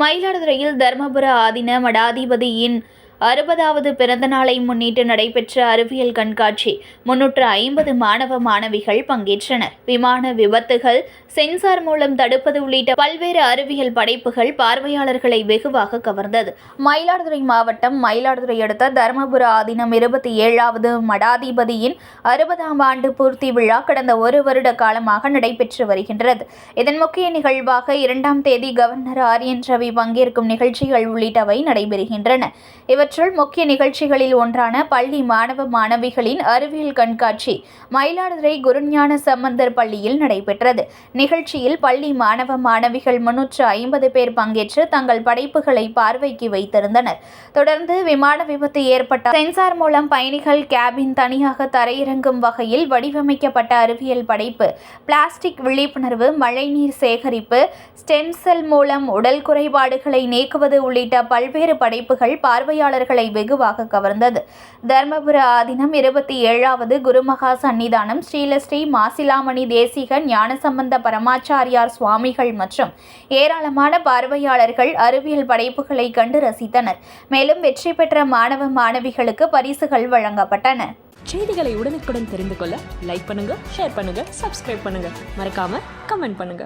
மயிலாடுதுறையில் தர்மபுர ஆதீன மடாதிபதியின் அறுபதாவது பிறந்தநாளை முன்னிட்டு நடைபெற்ற அறிவியல் கண்காட்சி முன்னூற்று ஐம்பது மாணவ மாணவிகள் பங்கேற்றனர். விமான விபத்துகள் சென்சார் மூலம் தடுப்பது உள்ளிட்ட பல்வேறு அறிவியல் படைப்புகள் பார்வையாளர்களை வெகுவாக கவர்ந்தது. மயிலாடுதுறை மாவட்டம் மயிலாடுதுறை அடுத்த தர்மபுர ஆதீனம் இருபத்தி ஏழாவது மடாதிபதியின் அறுபதாம் ஆண்டு பூர்த்தி விழா கடந்த ஒரு வருட காலமாக நடைபெற்று வருகின்றது. இதன் முக்கிய நிகழ்வாக இரண்டாம் தேதி கவர்னர் ஆரியன் ரவி பங்கேற்கும் நிகழ்ச்சிகள் உள்ளிட்டவை நடைபெறுகின்றன. இவற்றுள் முக்கிய நிகழ்ச்சிகளில் ஒன்றான பள்ளி மாணவ மாணவிகளின் அறிவியல் கண்காட்சி மயிலாடுதுறை குருஞான சம்பந்தர் பள்ளியில் நடைபெற்றது. நிகழ்ச்சியில் பள்ளி மாணவ மாணவிகள் முன்னூற்று ஐம்பது பேர் பங்கேற்று தங்கள் படைப்புகளை பார்வைக்கு வைத்திருந்தனர். தொடர்ந்து விமான விபத்து ஏற்பட்ட சென்சார் மூலம் பயணிகள் கேபின் தனியாக தரையிறங்கும் வகையில் வடிவமைக்கப்பட்ட அறிவியல் படைப்பு பிளாஸ்டிக் விழிப்புணர்வு மழைநீர் சேகரிப்பு ஸ்டெம் செல் மூலம் உடல் குறைபாடுகளை நீக்குவது உள்ளிட்ட பல்வேறு படைப்புகள் பார்வையாளர் பக்தர்களை வெகுவாக கவர்ந்தது. தர்மபுர ஆதீனம் இருபத்தி ஏழாவது குருமகா சன்னிதானம் ஸ்ரீலஸ்ரீ மாசிலாமணி தேசிக ஞானசம்பந்த பரமாச்சாரியார் சுவாமிகள் மற்றும் ஏராளமான பார்வையாளர்கள் அறிவியல் படைப்புகளை கண்டு ரசித்தனர். மேலும் வெற்றி பெற்ற மாணவ மாணவிகளுக்கு பரிசுகள் வழங்கப்பட்டன. செய்திகளை உடனுக்குடன் தெரிந்து கொள்ள லைக் பண்ணுங்க ஷேர் பண்ணுங்க சப்ஸ்கிரைப் பண்ணுங்க. மறக்காம கமெண்ட் பண்ணுங்க.